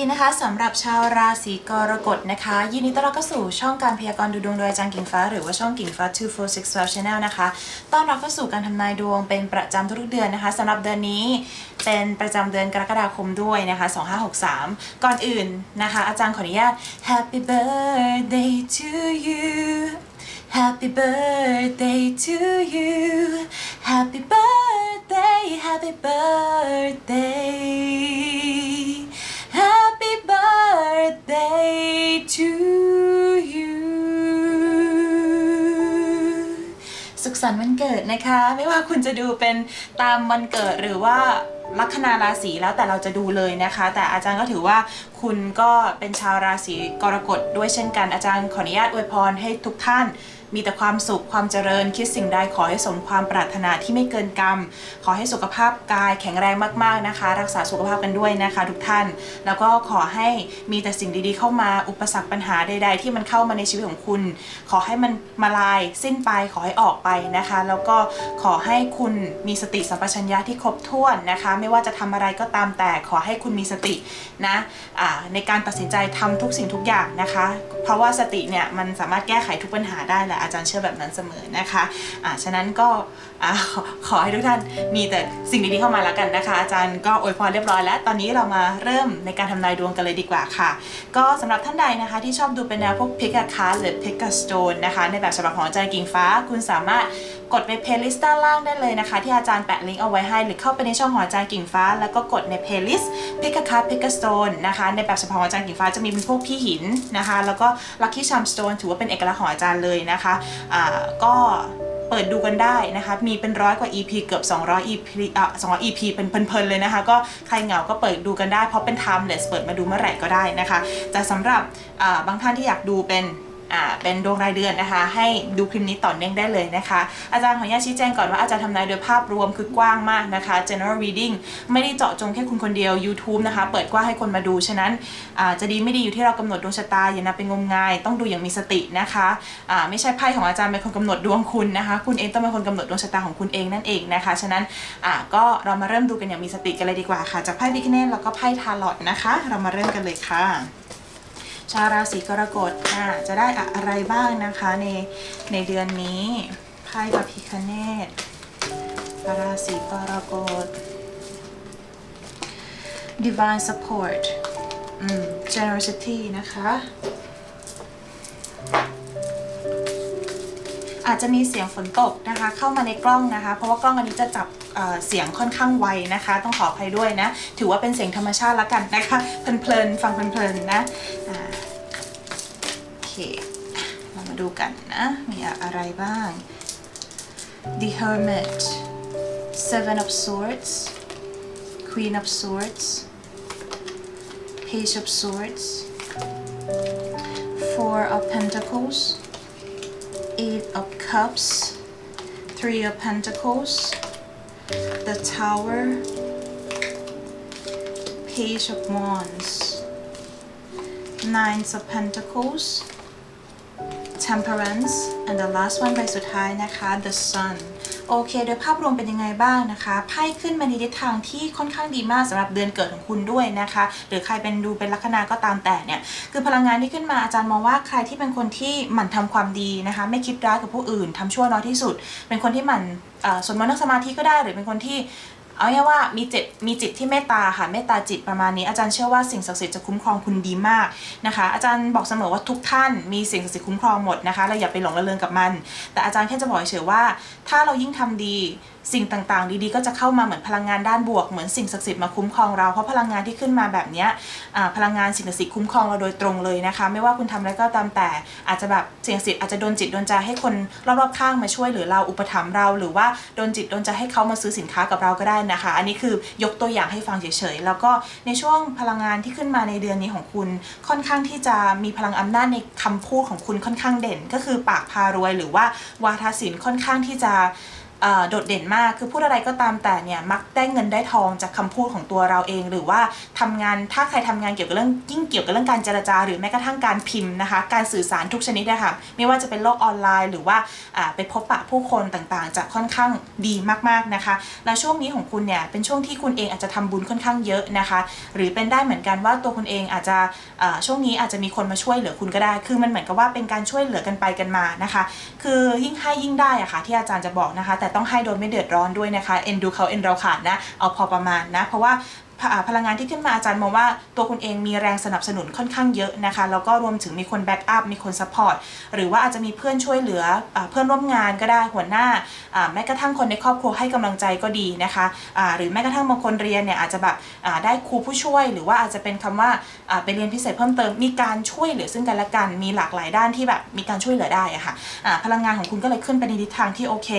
วัสดีนะคะสำหรับชาวราศีกรกฎนะคะ ยินดีต้อนรับเข้าสู่ช่องการพยากรณ์ดูดวงโดยอาจารย์กิ่งฟ้า หรือว่าช่องกิ่งฟ้า 2465 Channel นะคะต้อนรับเข้าสู่การทำนายดวงเป็นประจำทุกๆเดือนนะคะสำหรับเดือนนี้เป็นประจำเดือนกรกฎาคมด้วยนะคะ 2563 ก่อนอื่นนะคะ อาจารย์ขออนุญาต Happy birthday to you Happy birthday to you Happy birthday Happy birthday Happy birthday to you สุขสันต์วันเกิดนะคะ ไม่ว่าคุณจะดูเป็นตามวันเกิดหรือว่าลัคนาราศีแล้วแต่เราจะดูเลยนะคะ แต่อาจารย์ก็ถือว่าคุณก็เป็นชาวราศีกรกฎด้วยเช่นกันอาจารย์ขออนุญาตอวยพรให้ทุกท่าน มีแต่ความสุขความเจริญคิดสิ่งใดขอให้สมความปรารถนาที่ไม่เกินกรรม ขอให้สุขภาพกายแข็งแรงมากๆนะคะ รักษาสุขภาพกันด้วยนะคะ ทุกท่าน แล้วก็ขอให้มีแต่สิ่งดีๆ เข้ามาอุปสรรคปัญหาใด ๆ ที่มันเข้ามาในชีวิตของคุณ ขอให้มันมาลายสิ้นไปขอให้ออกไปนะคะ แล้วก็ขอให้คุณมีสติสัมปชัญญะที่ครบถ้วนนะคะ ไม่ว่าจะทำอะไรก็ตามแต่ขอให้คุณมีสตินะอ่าในการตัดสินใจทำทุกสิ่งทุกอย่างนะคะ เพราะว่าสติเนี่ยมันสามารถแก้ไขทุกปัญหาได้แหละอาจารย์เชื่อแบบนั้นเสมอนะคะอ่าฉะนั้นก็ อ่าขอขอให้ทุกท่านมีแต่สิ่งดีๆเข้ามาแล้วกันนะคะ อาจารย์ก็อวยพรเรียบร้อยแล้ว ตอนนี้เรามาเริ่มในการทำนายดวงกันเลยดีกว่าค่ะ ก็สำหรับท่านใดนะคะ ที่ชอบดูเป็นแนวพวกพิกาคาหรือพิกาสโตนนะคะ ในแบบฉบับของอาจารย์กิ่งฟ้า คุณสามารถกดไปเพลย์ลิสต์ด้านล่างได้เลยนะคะ ที่อาจารย์แปะลิงก์เอาไว้ให้ หรือเข้าไปในช่องของอาจารย์กิ่งฟ้า แล้วก็กดในเพลย์ลิสต์พิกาคาพิกาสโตนนะคะ ในแบบฉบับของอาจารย์กิ่งฟ้าจะมีเป็นพวกพี่หินนะคะ แล้วก็ลัคกี้ชัมสโตนถือว่าเป็นเอกลักษณ์ของอาจารย์เลยนะคะอ่าก็ เปิดดูกันได้นะคะ มีเป็นร้อยกว่า EP เกือบ 200 EP อะ200 EP เป็นเพลินๆเลยนะคะ ก็ใครเหงาก็เปิดดูกันได้เพราะเป็น timeless เปิดมาดูเมื่อไหร่ก็ได้นะคะ แต่สำหรับอ่าบางท่านที่อยากดูเป็น อ่าเป็นดวงรายเดือนนะคะ ให้ดูคลิปนี้ต่อเนื่องได้เลยนะคะ อาจารย์ขออนุญาตชี้แจงก่อนว่าอาจารย์ทำนายโดยภาพรวมคือกว้างมากนะคะ general reading ไม่ได้เจาะจงแค่คุณคนเดียว YouTube นะคะ เปิดกว้างให้คนมาดู ฉะนั้นอ่าจะดีไม่ดีอยู่ที่เรากำหนดดวงชะตาอย่านับเป็นงมงาย ต้องดูอย่างมีสตินะคะอ่าไม่ใช่ไพ่ของอาจารย์เป็นคนกำหนดดวงคุณนะคะ คุณเองต้องเป็นคนกำหนดดวงชะตาของคุณเองนั่นเองนะคะ ฉะนั้นอ่าก็เรามาเริ่มดูกันอย่างมีสติกันเลยดีกว่าค่ะ จากไพ่บิคเนตแล้วก็ไพ่ทาร์ลอตนะคะ เรามาเริ่มกันเลยค่ะ ชาวราศีกรกฎอะจะได้อะไรบ้างนะคะในในเดือนนี้ไพ่กับพิคเนตราศีกรกฎ divine support generosity นะคะ อาจจะมีเสียงฝนตกนะคะ เข้ามาในกล้องนะคะ เพราะว่ากล้องอันนี้จะจับเเสียงค่อนข้างไวนะคะ ต้องขออภัยด้วยนะ ถือว่าเป็นเสียงธรรมชาติละกันนะคะเพลินๆฟังเพลินๆนะอ่าโอเคเรามาดูกันนะ มีอะไรบ้าง The Hermit Seven of Swords Queen of Swords Page of Swords Four of Pentacles Eight of Cups, Three of Pentacles, the Tower, Page of Wands, Nine of Pentacles, Temperance, and the last one by Sudhai Naka, the Sun. โอเค โดยภาพรวมเป็นยังไงบ้างนะคะไพ่ขึ้นมาในทิศทางที่ค่อนข้างดีมากสำหรับเดือนเกิดของคุณด้วยนะคะ หรือใครเป็นดูเป็นลัคนาก็ตามแต่เนี่ยคือพลังงานที่ขึ้นมาอาจารย์มองว่าใครที่เป็นคนที่หมั่นทำความดีนะคะ ไม่คิดร้ายกับผู้อื่นทำชั่วน้อยที่สุด เป็นคนที่หมั่นสวดมนต์นั่งสมาธิก็ได้หรือเป็นคนที่ เอาง่ายว่ามีจิตมีจิตที่เมตตาค่ะเมตตาจิตประมาณนี้อาจารย์เชื่อว่าสิ่งศักดิ์สิทธิ์จะคุ้มครองคุณดีมากนะคะ อาจารย์บอกเสมอว่าทุกท่านมีสิ่งศักดิ์สิทธิ์คุ้มครองหมดนะคะเราอย่าไปหลงระเริงกับมัน แต่อาจารย์แค่จะบอกเฉยว่า ถ้าเรายิ่งทำดีสิ่งต่างๆ ดีๆ ก็จะเข้ามาเหมือนพลังงานด้านบวกเหมือนสิ่งศักดิ์สิทธิ์มาคุ้มครองเราเพราะพลังงานที่ขึ้นมาแบบนี้พลังงานสิ่งศักดิ์สิทธิ์คุ้มครองเราโดยตรงเลยนะคะ ไม่ว่าคุณทำอะไรก็ตามแต่อาจจะแบบสิ่งศักดิ์สิทธิ์อาจจะโดนจิตโดนใจให้คนรอบๆข้างมาช่วยหรือเราอุปถัมภ์เรา หรือว่าโดนจิตโดนใจให้เขามาซื้อสินค้ากับเราก็ได้นะคะ อันนี้คือยกตัวอย่างให้ฟังเฉยๆแล้วก็ในช่วงพลังงานที่ขึ้นมาในเดือนนี้ของคุณค่อนข้างที่จะมีพลังอำนาจในคำพูดของคุณค่อนข้างเด่น ก็คือปากพารวย หรือว่าวาทศิลป์ค่อนข้างที่จะ โดดเด่นมาก คือพูดอะไรก็ตามแต่เนี่ยมักได้เงินได้ทองจากคำพูดของตัวเราเอง หรือว่าทำงานถ้าใครทำงานเกี่ยวกับเรื่องยิ่งเกี่ยวกับเรื่องการเจรจา หรือแม้กระทั่งการพิมพ์นะคะ การสื่อสารทุกชนิดนะคะไม่ว่าจะเป็นโลกออนไลน์หรือว่าไปพบปะผู้คนต่างๆ จะค่อนข้างดีมากๆนะคะ แล้วช่วงนี้ของคุณเนี่ยเป็นช่วงที่คุณเองอาจจะทำบุญค่อนข้างเยอะนะคะ หรือเป็นได้เหมือนกันว่าตัวคุณเองอาจจะช่วงนี้อาจจะมีคนมาช่วยเหลือคุณก็ได้ คือมันเหมือนกับว่าเป็นการช่วยเหลือกันไปกันมานะคะ คือยิ่งให้ยิ่งได้อะค่ะที่อาจารย์จะบอกนะคะแต่ต้องให้โดยไม่เดือดร้อนด้วยนะคะเอ็นดูเขาเอ็นเราขาดนะ เอาพอประมาณนะ เพราะว่าพลังงานที่ขึ้นมาอาจารย์มองว่าตัวคุณเองมีแรงสนับสนุนค่อนข้างเยอะนะคะ แล้วก็รวมถึงมีคนแบ็กอัพมีคนซัพพอร์ตหรือว่าอาจจะมีเพื่อนช่วยเหลืออเพื่อนร่วมงานก็ได้หัวหน้าแม้กระทั่งคนในครอบครัวให้กำลังใจก็ดีนะคะหรือแม้กระทั่งบางคนเรียนเนี่ยอาจจะแบบได้ครูผู้ช่วย หรือว่าอาจจะเป็นคำว่าอ่าไปเรียนพิเศษเพิ่มเติมมีการช่วยเหลือซึ่งกันและกันมีหลากหลายด้านที่แบบมีการช่วยเหลือได้อะค่ะอ่าพลังงานของคุณก็เลยขึ้นไปในทิศทางที่โอเค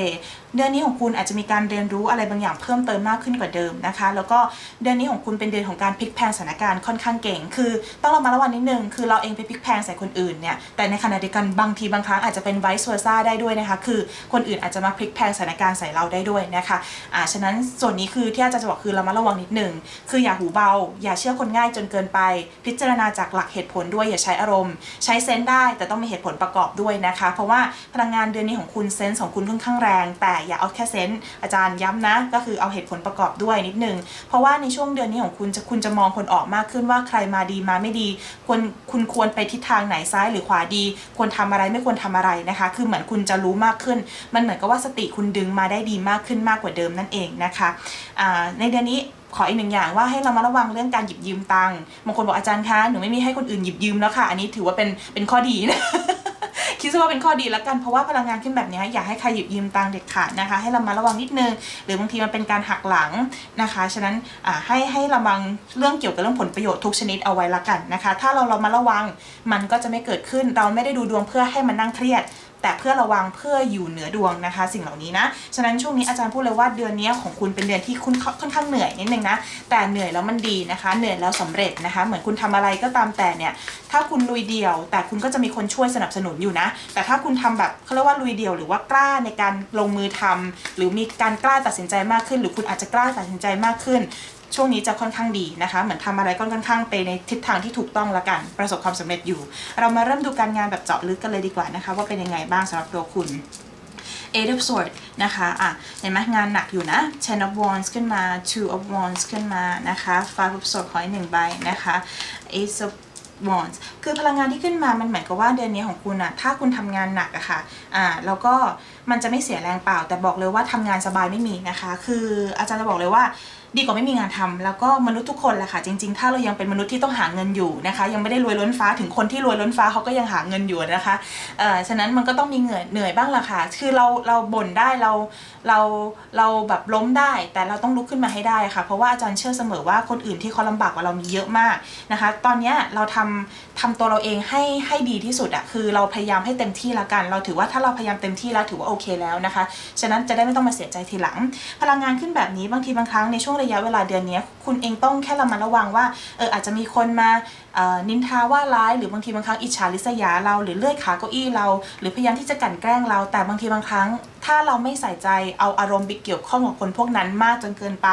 เดือนนี้ของคุณอาจจะมีการเรียนรู้อะไรบางอย่างเพิ่มเติมมากขึ้นกว่าเดิมนะคะ แล้วก็เดือนนี้ของคุณเป็นเดือนของการพลิกแพลงสถานการณ์ค่อนข้างเก่ง คือต้องระมัดระวังนิดนึงคือเราเองไปพลิกแพลงใส่คนอื่นเนี่ยแต่ในขณะเดียวกันบางทีบางครั้งอาจจะเป็น vice versa ได้ด้วยนะคะ คือคนอื่นอาจจะมาพลิกแพลงสถานการณ์ใส่เราได้ด้วยนะคะอ่าฉะนั้นส่วนนี้คือที่อาจารย์จะบอกคือระมัดระวังนิดนึงคืออย่าหูเบา อย่าเชื่อคนง่ายจนเกินไป พิจารณาจากหลักเหตุผลด้วยอย่าใช้อารมณ์ ใช้เซนส์ได้แต่ต้องมีเหตุผลประกอบด้วยนะคะ เพราะว่าพลังงานเดือนนี้ของคุณเซนส์ของคุณค่อนข้างแรงแต่อย่าเอาแค่เซนส์อาจารย์ย้ำนะ ก็คือเอาเหตุผลประกอบด้วยนิดนึง เพราะว่าในช่วงเดือนนี้ของคุณจะคุณจะมองคนออกมากขึ้นว่าใครมาดีมาไม่ดีควรคุณควรไปทิศทางไหนซ้ายหรือขวาดี ควรทำอะไรไม่ควรทำอะไรนะคะ คือเหมือนคุณจะรู้มากขึ้น มันเหมือนกับว่าสติคุณดึงมาได้ดีมากขึ้นมากกว่าเดิมนั่นเองนะคะในเดือนนี้ขออีกหนึ่งอย่างว่าให้เรามาระวังเรื่องการหยิบยืมตังค์บางคนบอกอาจารย์คะหนูไม่มีให้คนอื่นหยิบยืมแล้วค่ะ อันนี้ถือว่าเป็นเป็นข้อดีนะ คิดซะว่าเป็นข้อดีแล้วกันเพราะว่าพลังงานขึ้นแบบนี้อย่าให้ใครหยิบยืมตังเด็ดขาดนะคะ ให้เรามาระวังนิดนึง หรือบางทีมันเป็นการหักหลังนะคะฉะนั้นให้ให้ระวังเรื่องเกี่ยวกับเรื่องผลประโยชน์ทุกชนิดเอาไว้ละกันนะคะ ถ้าเราเรามาระวังมันก็จะไม่เกิดขึ้น เราไม่ได้ดูดวงเพื่อให้มันนั่งเครียด แต่เพื่อระวังเพื่ออยู่เหนือดวงนะคะ สิ่งเหล่านี้นะ ฉะนั้นช่วงนี้อาจารย์พูดเลยว่าเดือนนี้ของคุณเป็นเดือนที่คุณค่อนข้างเหนื่อยนิดนึงนะ แต่เหนื่อยแล้วมันดีนะคะ เหนื่อยแล้วสำเร็จนะคะ เหมือนคุณทำอะไรก็ตามแต่เนี่ย ถ้าคุณลุยเดี่ยว แต่คุณก็จะมีคนช่วยสนับสนุนอยู่นะ แต่ถ้าคุณทำแบบเขาเรียกว่าลุยเดี่ยว หรือว่ากล้าในการลงมือทำหรือมีการกล้าตัดสินใจมากขึ้น หรือคุณอาจจะกล้าตัดสินใจมากขึ้น ช่วงนี้จะค่อนข้างดีนะคะ เหมือนทำอะไรก็ค่อนข้างไปในทิศทางที่ถูกต้องละกัน ประสบความสำเร็จอยู่ เรามาเริ่มดูการงานแบบเจาะลึกกันเลยดีกว่านะคะ ว่าเป็นยังไงบ้างสำหรับตัวคุณ Eight of Swords นะคะ อะ เห็นไหมงานหนักอยู่นะ Ten of Wands ขึ้นมา Two of Wands ขึ้นมานะคะ Five of Swords ขออีกหนึ่งใบนะคะ Eight of Wands คือพลังงานที่ขึ้นมามันเหมือนกับว่าเดือนนี้ของคุณอะถ้าคุณทำงานหนักอะค่ะ อ่า แล้วก็มันจะไม่เสียแรงเปล่า แต่บอกเลยว่าทำงานสบายไม่มีนะคะ คืออาจารย์จะบอกเลยว่า ดีกว่าไม่มีงานทำแล้วก็มนุษย์ทุกคนแหละค่ะ จริง ๆ ถ้าเรายังเป็นมนุษย์ที่ต้องหาเงินอยู่นะคะ ยังไม่ได้รวยล้นฟ้าถึงคนที่รวยล้นฟ้าเขาก็ยังหาเงินอยู่นะคะเอ่อฉะนั้นมันก็ต้องมีเหนื่อยเหนื่อยบ้างละค่ะ คือเราเราบ่นได้เราเราเราแบบล้มได้ แต่เราต้องลุกขึ้นมาให้ได้ค่ะ เพราะว่าอาจารย์เชื่อเสมอว่าคนอื่นที่เขาลำบากกว่าเรามีเยอะมากนะคะ ตอนนี้เราทำทำตัวเราเองให้ให้ดีที่สุดอะคือเราพยายามให้เต็มที่ละกัน เราถือว่าถ้าเราพยายามเต็มที่แล้วถือว่าโอเคแล้วนะคะ ฉะนั้นจะได้ไม่ต้องมาเสียใจทีหลัง พลังงานขึ้นแบบนี้บางทีบางครั้งในช่วงระยะเวลาเดือนนี้คุณเองต้องแค่ระมัดระวังว่าเอออาจจะมีคนมานินทาว่าร้ายหรือบางทีบางครั้งอิจฉาริษยาเราหรือเลื่อยขาเก้าอี้เรา หรือพยายามที่จะกลั่นแกล้งเรา แต่บางทีบางครั้ง ถ้าเราไม่ใส่ใจเอาอารมณ์ไปเกี่ยวข้องกับคนพวกนั้นมากจนเกินไป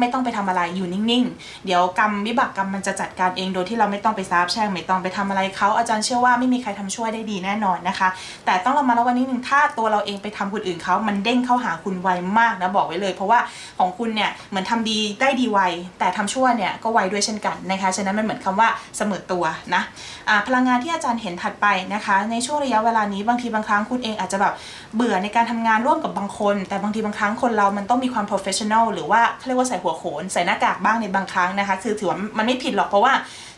ไม่ต้องไปทำอะไรอยู่นิ่งๆ เดี๋ยวกรรมวิบากกรรมมันจะจัดการเองโดยที่เราไม่ต้องไปซาบแช่งไม่ต้องไปทำอะไรเขาอาจารย์เชื่อว่าไม่มีใครทำช่วยได้ดีแน่นอนนะคะ แต่ต้องเระมัดระวังนิดนึงถ้าตัวเราเองไปทำคนอื่นเขามันเด้งเข้าหาคุณไวมากนะบอกไว้เลย เพราะว่าของคุณเนี่ยเหมือนทำดีได้ดีไวแต่ทำชั่วเนี่ยก็ไวด้วยเช่นกันนะคะฉะนั้นมันเหมือนคำว่าเสมอตัวนะอ่าพลังงานที่อาจารย์เห็นถัดไปนะคะ ในช่วงระยะเวลานี้บางทีบางครั้งคุณเองอาจจะแบบเบื่อในการทำงานร่วมกับบางคน แต่บางทีบางครั้งคนเรามันต้องมีความ professional หรือว่าเขาเรียกว่าใส่หัวโขนใส่หน้ากากบ้างในบางครั้งนะคะ คือถือว่ามันไม่ผิดหรอกเพราะว่า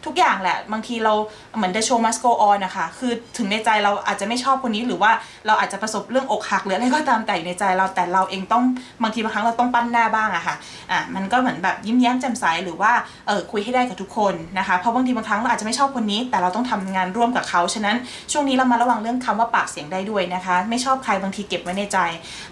ทุกอย่างแหละ บางทีเราเหมือน the show must go on นะคะ คือถึงในใจเราอาจจะไม่ชอบคนนี้หรือว่าเราอาจจะประสบเรื่องอกหักหรืออะไรก็ตามแต่อยู่ในใจเราแต่เราเองต้องบางทีบางครั้งเราต้องปั้นหน้าบ้างอะค่ะอะมันก็เหมือนแบบยิ้มแย้มแจ่มใสหรือว่าเออคุยให้ได้กับทุกคนนะคะเพราะบางทีบางครั้งเราอาจจะไม่ชอบคนนี้ แต่เราต้องทำงานร่วมกับเขาฉะนั้นช่วงนี้เรามาระวังเรื่องคำว่าปากเสียงได้ด้วยนะคะ ไม่ชอบใครบางทีเก็บไว้ในใจ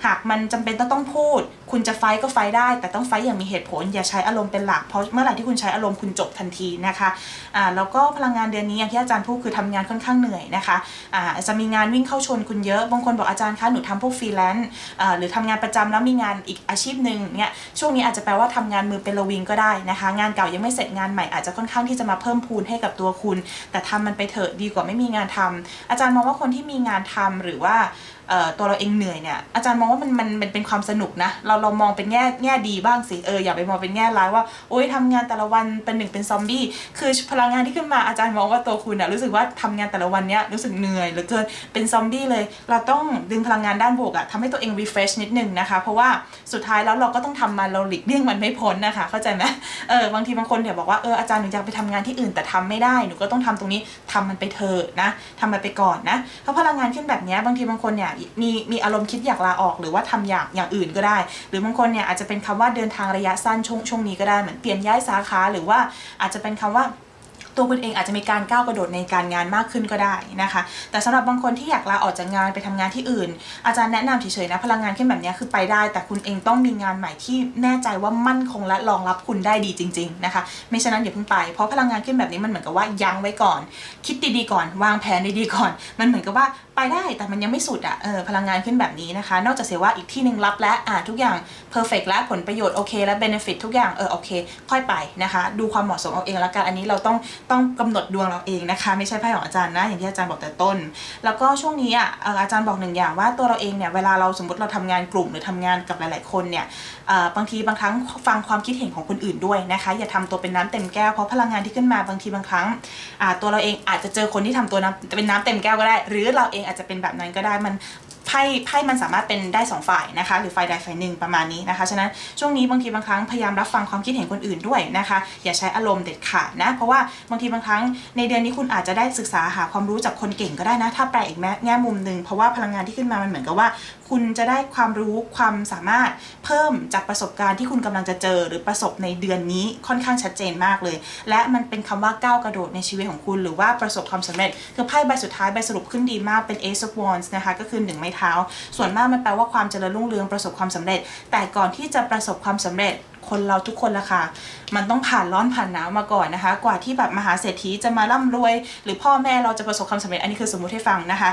หากมันจำเป็นต้องต้องพูด คุณจะไฟก็ไฟได้ แต่ต้องไฟอย่างมีเหตุผลอย่าใช้อารมณ์เป็นหลักเพราะเมื่อไหร่ที่คุณใช้อารมณ์คุณจบทันทีนะคะอ่าแล้วก็พลังงานเดือนนี้อย่างที่อาจารย์พูดคือทำงานค่อนข้างเหนื่อยนะคะอ่าจะมีงานวิ่งเข้าชนคุณเยอะบางคนบอกอาจารย์คะหนูทำพวกฟรีแลนซ์อ่าหรือทำงานประจำแล้วมีงานอีกอาชีพหนึ่งเนี่ยช่วงนี้อาจจะแปลว่าทำงานมือเป็นระวิงก็ได้นะคะ งานเก่ายังไม่เสร็จงานใหม่อาจจะค่อนข้างที่จะมาเพิ่มพูนให้กับตัวคุณ แต่ทำมันไปเถอะดีกว่าไม่มีงานทำอาจารย์มองว่าคนที่มีงานทำหรือว่า ตัวเราเองเหนื่อยเนี่ยอาจารย์มองว่ามันมันเป็นความสนุกนะ เราเรามองเป็นแง่แง่ดีบ้างสิเอออย่าไปมองเป็นแง่ร้ายว่าโอ๊ยทำงานแต่ละวันเป็นหนึ่งเป็นซอมบี้คือพลังงานที่ขึ้นมาอาจารย์มองว่าตัวคุณอะรู้สึกว่าทำงานแต่ละวันเนี้ยรู้สึกเหนื่อยเหลือเกินเป็นซอมบี้เลย เราต้องดึงพลังงานด้านบวกอะทำให้ตัวเอง refresh นิดนึงนะคะ เพราะว่าสุดท้ายแล้วเราก็ต้องทำมันเราหลีกเลี่ยงมันไม่พ้นนะคะ เข้าใจไหมเออบางทีบางคนเดี๋ยวบอกว่าเอออาจารย์หนูอยากไปทำงานที่อื่นแต่ทำไม่ได้หนูก็ต้องทำตรงนี้ทำมันไปเถอะนะทำมันไปก่อนนะเพราะพลังงานขึ้นแบบนี้บางทีบางคนเนี่ยมีมีอารมณ์คิดอยากลาออก หรือว่าทำอย่างอย่างอื่นก็ได้ หรือบางคนเนี่ยอาจจะเป็นคำว่าเดินทางระยะสั้นช่วงช่วงนี้ก็ได้เหมือนเปลี่ยนย้ายสาขาหรือว่าอาจจะเป็นคำว่าตัวคุณเองอาจจะมีการก้าวกระโดดในการงานมากขึ้นก็ได้นะคะ แต่สำหรับบางคนที่อยากลาออกจากงานไปทำงานที่อื่น อาจารย์แนะนำเฉยๆนะพลังงานขึ้นแบบนี้คือไปได้ แต่คุณเองต้องมีงานใหม่ที่แน่ใจว่ามั่นคงและรองรับคุณได้ดีจริง ๆนะคะ ไม่ฉะนั้นอย่าเพิ่งไป เพราะพลังงานขึ้นแบบนี้มันเหมือนกับว่ายั้งไว้ก่อน คิดดีๆก่อน วางแผนดีๆก่อน มันเหมือนกับว่า ไปได้แต่มันยังไม่สุดอะเออพลังงานขึ้นแบบนี้นะคะ นอกจากเสียว่าอีกที่หนึ่งรับและอ่าทุกอย่างเพอร์เฟกและผลประโยชน์โอเคและเบนฟิตทุกอย่างเออโอเค ค่อยไปนะคะ ดูความเหมาะสมเอาเองแล้วกันอันนี้เราต้องต้องกำหนดดวงเราเองนะคะ ไม่ใช่ไพ่ของอาจารย์นะ อย่างที่อาจารย์บอกแต่ต้น แล้วก็ช่วงนี้อะเอ่ออาจารย์บอกหนึ่งอย่างว่าตัวเราเองเนี่ยเวลาเราสมมติเราทำงานกลุ่มหรือทำงานกับหลาย ๆ คนเนี่ยบางทีบางครั้งฟังความคิดเห็นของคนอื่นด้วยนะคะ อย่าทำตัวเป็นน้ำเต็มแก้วเพราะพลังงานที่ขึ้นมาบางทีบางครั้งตัวเราเองอาจจะเจอคนที่ทำตัวน้ำเป็นน้ำเต็มแก้วก็ได้ หรือเราเองอาจจะเป็นแบบนั้นก็ได้มันไพ่ไพ่มันสามารถเป็นได้สองฝ่ายนะคะ หรือฝ่ายใดฝ่ายหนึ่งประมาณนี้นะคะ ฉะนั้นช่วงนี้บางทีบางครั้งพยายามรับฟังความคิดเห็นคนอื่นด้วยนะคะ อย่าใช้อารมณ์เด็ดขาดนะ เพราะว่าบางทีบางครั้งในเดือนนี้คุณอาจจะได้ศึกษาหาความรู้จากคนเก่งก็ได้นะ ถ้าแปลอีกแง่แง่มุมหนึ่งเพราะว่าพลังงานที่ขึ้นมามันเหมือนกับว่าคุณจะได้ความรู้ความสามารถเพิ่มจากประสบการณ์ที่คุณกำลังจะเจอหรือประสบในเดือนนี้ค่อนข้างชัดเจนมากเลย และมันเป็นคำว่าก้าวกระโดดในชีวิตของคุณ หรือว่าประสบความสำเร็จคือไพ่ใบสุดท้ายใบสรุปขึ้นดีมากเป็น Ace of Wands นะคะก็คือหนึ่งไม้เท้า ส่วนมากมันแปลว่าความเจริญรุ่งเรืองประสบความสำเร็จ แต่ก่อนที่จะประสบความสำเร็จ คนเราทุกคนละค่ะ มันต้องผ่านร้อนผ่านหนาวมาก่อนนะคะ กว่าที่แบบมหาเศรษฐีจะมาร่ำรวย หรือพ่อแม่เราจะประสบความสำเร็จอันนี้คือสมมุติให้ฟังนะคะ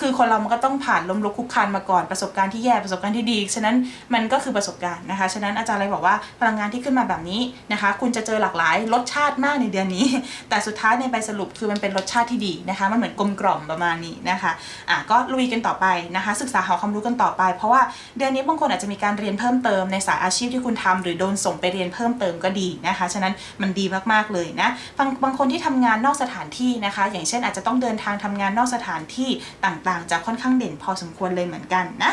คือคนเรามันก็ต้องผ่านล้มลุกคุกคานมาก่อนประสบการณ์ที่แย่ประสบการณ์ที่ดี ฉะนั้นมันก็คือประสบการณ์นะคะ ฉะนั้นอาจารย์เลยบอกว่าพลังงานที่ขึ้นมาแบบนี้นะคะ คุณจะเจอหลากหลายรสชาติมากในเดือนนี้ แต่สุดท้ายในใบสรุปคือมันเป็นรสชาติที่ดีนะคะ มันเหมือนกลมกล่อมประมาณนี้นะคะอะก็ลุยกันต่อไปนะคะ ศึกษาหาความรู้กันต่อไป เพราะว่าเดือนนี้บางคนอาจจะมีการเรียนเพิ่มเติมในสายอาชีพที่คุณทำหรือโดนส่งไปเรียนเพิ่มเติมก็ดีนะคะ ฉะนั้นมันดีมากๆเลยนะบางบางคนที่ทำงานนอกสถานที่นะคะ อย่างเช่นอาจจะต้องเดินทางทำงานนอกสถานที่ต่างๆ จะค่อนข้างเด่นพอสมควรเลยเหมือนกันนะ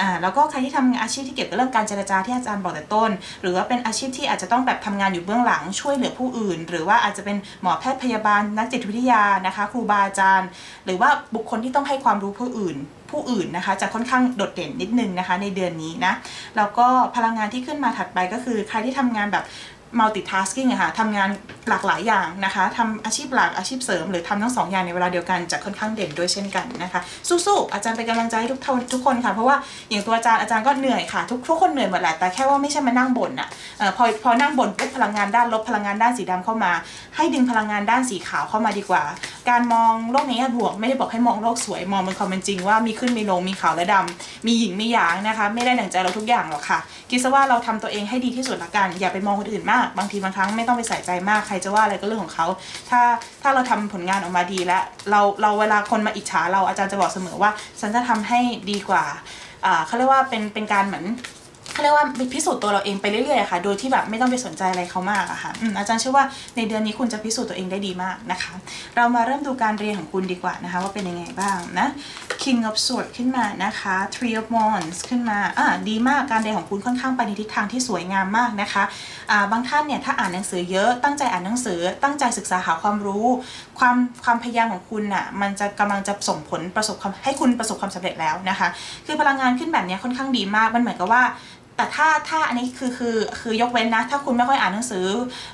อ่าแล้วก็ใครที่ทำอาชีพที่เกี่ยวกับเรื่องการเจรจาที่อาจารย์บอกแต่ต้น หรือว่าเป็นอาชีพที่อาจจะต้องแบบทำงานอยู่เบื้องหลังช่วยเหลือผู้อื่น หรือว่าอาจจะเป็นหมอแพทย์พยาบาลนักจิตวิทยานะคะ ครูบาอาจารย์ หรือว่าบุคคลที่ต้องให้ความรู้ผู้อื่น ผู้อื่นนะคะ จะค่อนข้างโดดเด่นนิดนึงนะคะ ในเดือนนี้นะแล้วก็พลังงานที่ขึ้นมาถัดไปก็คือใครที่ทำงานแบบ multitasking อะค่ะทำงานหลากหลายอย่างนะคะทำอาชีพหลักอาชีพเสริม หรือทำทั้งสองอย่างในเวลาเดียวกันจะค่อนข้างเด่นด้วยเช่นกันนะคะ สู้ๆอาจารย์เป็นกำลังใจให้ทุกทนทุกคนค่ะ เพราะว่าอย่างตัวอาจารย์อาจารย์ก็เหนื่อยค่ะ ทุกทุกคนเหนื่อยหมดแหละแต่แค่ว่าไม่ใช่มานั่งบ่นอะอพอพอนั่งบ่นปุ๊บพลังงานด้านลบพลังงานด้านสีดำเข้ามา ให้ดึงพลังงานด้านสีขาวเข้ามาดีกว่าการมองโลกในแง่บวก ไม่ได้บอกให้มองโลกสวยมองเป็นความเป็นจริงว่ามีขึ้นมีลงมีขาวและดำมีหญิงมีหยางนะคะ ไม่ได้หนังใจเราทุกอย่างหรอกค่ะคิดซะว่าเราทำตัวเองให้ดีที่สุดละกัน อย่าไปมองคนอื่นมากบางทีบางครั้งไม่ต้องไปใส่ใจมากใครจะว่าอะไรก็เรื่องของเขาถ้าถ้าเราทำผลงานออกมาดีแล้วเราเราเวลาคนมาอิจฉาเราอาจารย์จะบอกเสมอว่าฉันจะทำให้ดีกว่าเขาเรียกว่าเป็นเป็นการเหมือน เขาเรียกว่าพิสูจน์ตัวเราเองไปเรื่อยๆค่ะ โดยที่แบบไม่ต้องไปสนใจอะไรเขามากอะค่ะอืมอาจารย์เชื่อว่าในเดือนนี้คุณจะพิสูจน์ตัวเองได้ดีมากนะคะ เรามาเริ่มดูการเรียนของคุณดีกว่านะคะ ว่าเป็นยังไงบ้างนะ King of Swords ขึ้นมานะคะ Three of Wands ขึ้นมาอ่าดีมากการเรียนของคุณค่อนข้างไปในทิศทางที่สวยงามมากนะคะอ่าบางท่านเนี่ยถ้าอ่านหนังสือเยอะตั้งใจอ่านหนังสือตั้งใจศึกษาหาความรู้ ความความพยายามของคุณน่ะมันจะกำลังจะส่งผลประสบความให้คุณประสบความสำเร็จแล้วนะคะ คือพลังงานขึ้นแบบนี้ค่อนข้างดีมากมันเหมือนกับว่า แต่ถ้าถ้าอันนี้คือคือคือยกเว้นนะ ถ้าคุณไม่ค่อยอ่านหนังสือ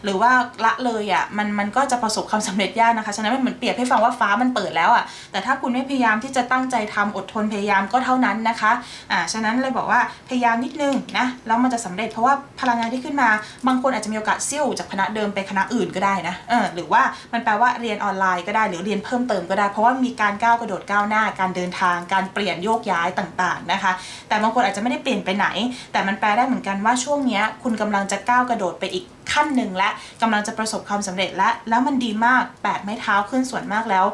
หรือว่าละเลยอะมันมันก็จะประสบความสำเร็จยากนะคะฉะนั้นมันเหมือนเปรียบให้ฟังว่าฟ้ามันเปิดแล้วอะแต่ถ้าคุณไม่พยายามที่จะตั้งใจทำอดทนพยายามก็เท่านั้นนะคะอ่าฉะนั้นเลยบอกว่าพยายามนิดนึงนะแล้วมันจะสำเร็จเพราะว่าพลังงานที่ขึ้นมาบางคนอาจจะมีโอกาสเซี่ยวจากคณะเดิมไปคณะอื่นก็ได้นะเออหรือว่ามันแปลว่าเรียนออนไลน์ก็ได้หรือเรียนเพิ่มเติมก็ได้ เพราะว่ามีการก้าวกระโดดก้าวหน้าการเดินทาง การเปลี่ยนโยกย้ายต่างๆนะคะ แต่บางคนอาจจะไม่ได้เปลี่ยนไปไหน แต่มันแปลได้เหมือนกันว่าช่วงนี้คุณกำลังจะก้าวกระโดดไปอีกขั้นหนึ่งและกำลังจะประสบความสำเร็จและแล้วมันดีมากแปดไม้เท้าขึ้นส่วนมากแล้ว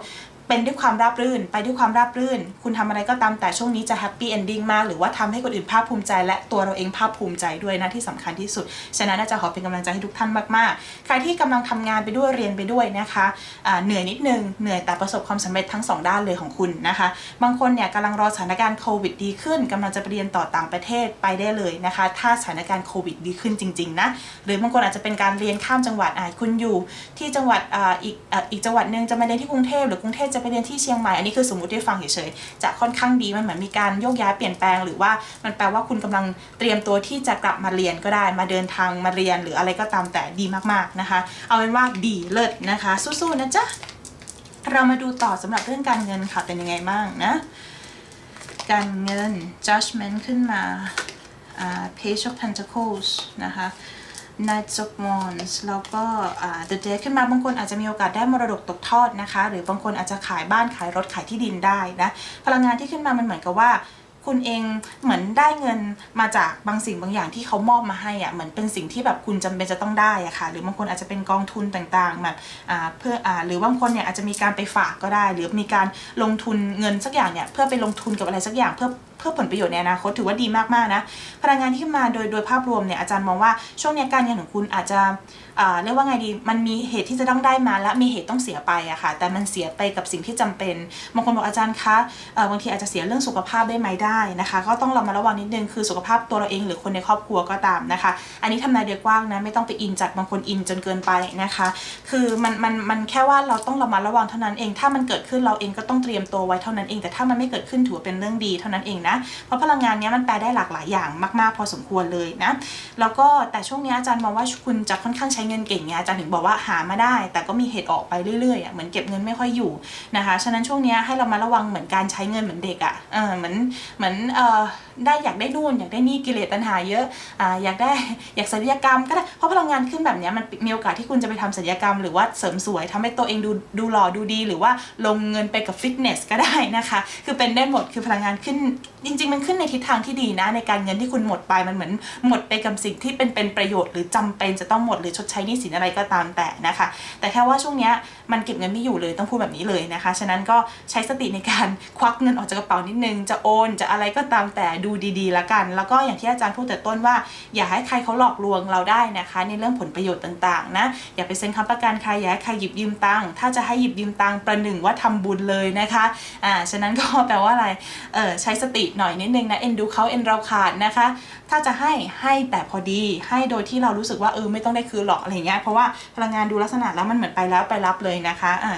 เป็นด้วยความราบรื่น ไปด้วยความราบรื่น คุณทำอะไรก็ตามแต่ช่วงนี้จะแฮปปี้เอนดิ้งมาก หรือว่าทำให้คนอื่นภาคภูมิใจ และตัวเราเองภาคภูมิใจด้วยนะที่สำคัญที่สุด ฉะนั้นน่าจะขอเป็นกำลังใจให้ทุกท่านมากๆ ใครที่กำลังทำงานไปด้วยเรียนไปด้วยนะคะอ่าเหนื่อยนิดนึง เหนื่อยแต่ประสบความสำเร็จทั้งสองด้านเลยของคุณนะคะ บางคนเนี่ยกำลังรอสถานการณ์โควิดดีขึ้นกำลังจะไปเรียนต่อต่างประเทศไปได้เลยนะคะ ถ้าสถานการณ์โควิดดีขึ้นจริงๆนะหรือบางคนอาจจะเป็นการเรียนข้ามจังหวัดอ่าคุณอยู่ที่จังหวัดอ่าอีกอ่าอีกจังหวัดหนึ่งจะมาเรียนที่กรุงเทพหรือกรุงเทพจะไปเรียนที่เชียงใหม่อันนี้คือสมมติให้ฟังเฉยๆจะค่อนข้างดีมันเหมือนมีการโยกย้ายเปลี่ยนแปลงหรือว่ามันแปลว่าคุณกำลังเตรียมตัวที่จะกลับมาเรียนก็ได้มาเดินทางมาเรียนหรืออะไรก็ตามแต่ดีมากๆนะคะ เอาเป็นว่าดีเลิศนะคะ สู้ๆนะจ๊ะเรามาดูต่อสำหรับเรื่องการเงินค่ะเป็นยังไงบ้างนะ การเงิน judgment ขึ้นมาอ่า page of pentacles นะคะ Knights of Wands แล้วก็ The Death ขึ้นมาบางคนอาจจะมีโอกาสได้มรดกตกทอดนะคะ หรือบางคนอาจจะขายบ้านขายรถขายที่ดินได้นะ พลังงานที่ขึ้นมามันเหมือนกับว่าคุณเองเหมือนได้เงินมาจากบางสิ่งบางอย่างที่เขามอบมาให้อะเหมือนเป็นสิ่งที่แบบคุณจำเป็นจะต้องได้อะค่ะ หรือบางคนอาจจะเป็นกองทุนต่างๆแบบอ่าเพื่ออ่าหรือบางคนเนี่ยอาจจะมีการไปฝากก็ได้ หรือมีการลงทุนเงินสักอย่างเนี่ยเพื่อไปลงทุนกับอะไรสักอย่างเพื่อเพื่อผลประโยชน์ในอนาคตถือว่าดีมากๆนะพลังงานที่มาโดยโดยภาพรวมเนี่ยอาจารย์มองว่าช่วงนี้การเงินของคุณอาจจะเรียกว่าไงดี มันมีเหตุที่จะต้องได้มาและมีเหตุต้องเสียไปอะค่ะ แต่มันเสียไปกับสิ่งที่จำเป็นบางคนบอกอาจารย์คะบางทีอาจจะเสียเรื่องสุขภาพได้ไหมได้นะคะ ก็ต้องเรามาระวังนิดนึงคือสุขภาพตัวเราเองหรือคนในครอบครัวก็ตามนะคะ อันนี้ทำนายเดียกว้างนะไม่ต้องไปอินจัดบางคนอินจนเกินไปนะคะ คือมันมันมันแค่ว่าเราต้องระมัดระวังเท่านั้นเอง ถ้ามันเกิดขึ้นเราเองก็ต้องเตรียมตัวไว้เท่านั้นเอง แต่ถ้ามันไม่เกิดขึ้นถือเป็นเรื่องดีเท่านั้นเองนะ เพราะพลังงานนี้มันแปลได้หลากหลายอย่างมาก ๆ พอสมควรเลยนะ แล้วก็แต่ช่วงนี้อาจารย์มองว่าคุณจะค่อนข้างใช้เงินเก่งเนี่ยอาจารย์ถึงบอกว่าหามาได้ แต่ก็มีเหตุออกไปเรื่อยๆอะเหมือนเก็บเงินไม่ค่อยอยู่นะคะฉะนั้นช่วงนี้ให้เรามาระวังเหมือนการใช้เงินเหมือนเด็กอะเออเหมือนเหมือนเออได้อยากได้นู่นอยากได้นี่กิเลสตัณหาเยอะอ่าอยากได้อยากศัลยกรรมก็ได้เพราะพลังงานขึ้นแบบนี้มันมีโอกาสที่คุณจะไปทำศัลยกรรม หรือว่าเสริมสวยทำให้ตัวเองดูดูหล่อดูดี หรือว่าลงเงินไปกับฟิตเนสก็ได้นะคะ คือเป็นได้หมดคือพลังงานขึ้น จริง ๆ มันขึ้นในทิศทางที่ดีนะ ในการเงินที่คุณหมดไปมันเหมือนหมดไปกับสิ่งที่เป็นเป็นประโยชน์หรือจำเป็นจะต้องหมดหรือชดใช้หนี้สินอะไรก็ตามแต่นะคะ แต่แค่ว่าช่วงเนี้ยมันเก็บเงินไม่อยู่เลยต้องพูดแบบนี้เลยนะคะ ฉะนั้นก็ใช้สติในการควักเงินออกจากกระเป๋านิดนึง จะโอนจะอะไรก็ตามแต่ดูดีๆละกัน แล้วก็อย่างที่อาจารย์พูดแต่ต้นว่า อย่าให้ใครเขาหลอกลวงเราได้นะคะ ในเรื่องผลประโยชน์ต่างๆนะอย่าไปเซ็นค้ำประกันใครอย่าให้ใครหยิบยืมตังค์ถ้าจะให้หยิบยืมตังค์ประหนึ่งว่าทำบุญเลยนะคะอ่าฉะนั้นก็แปลว่าอะไรเออใช้สติหน่อยนิดนึงนะเอ็นดูเขาเอ็นเราขาดนะคะ ถ้าจะให้ให้แต่พอดีให้โดยที่เรารู้สึกว่าเออไม่ต้องได้คืนหรอกอะไรเงี้ยเพราะว่าพลังงานดูลักษณะแล้วมันเหมือนไปแล้วไปรับเลยนะคะอ่า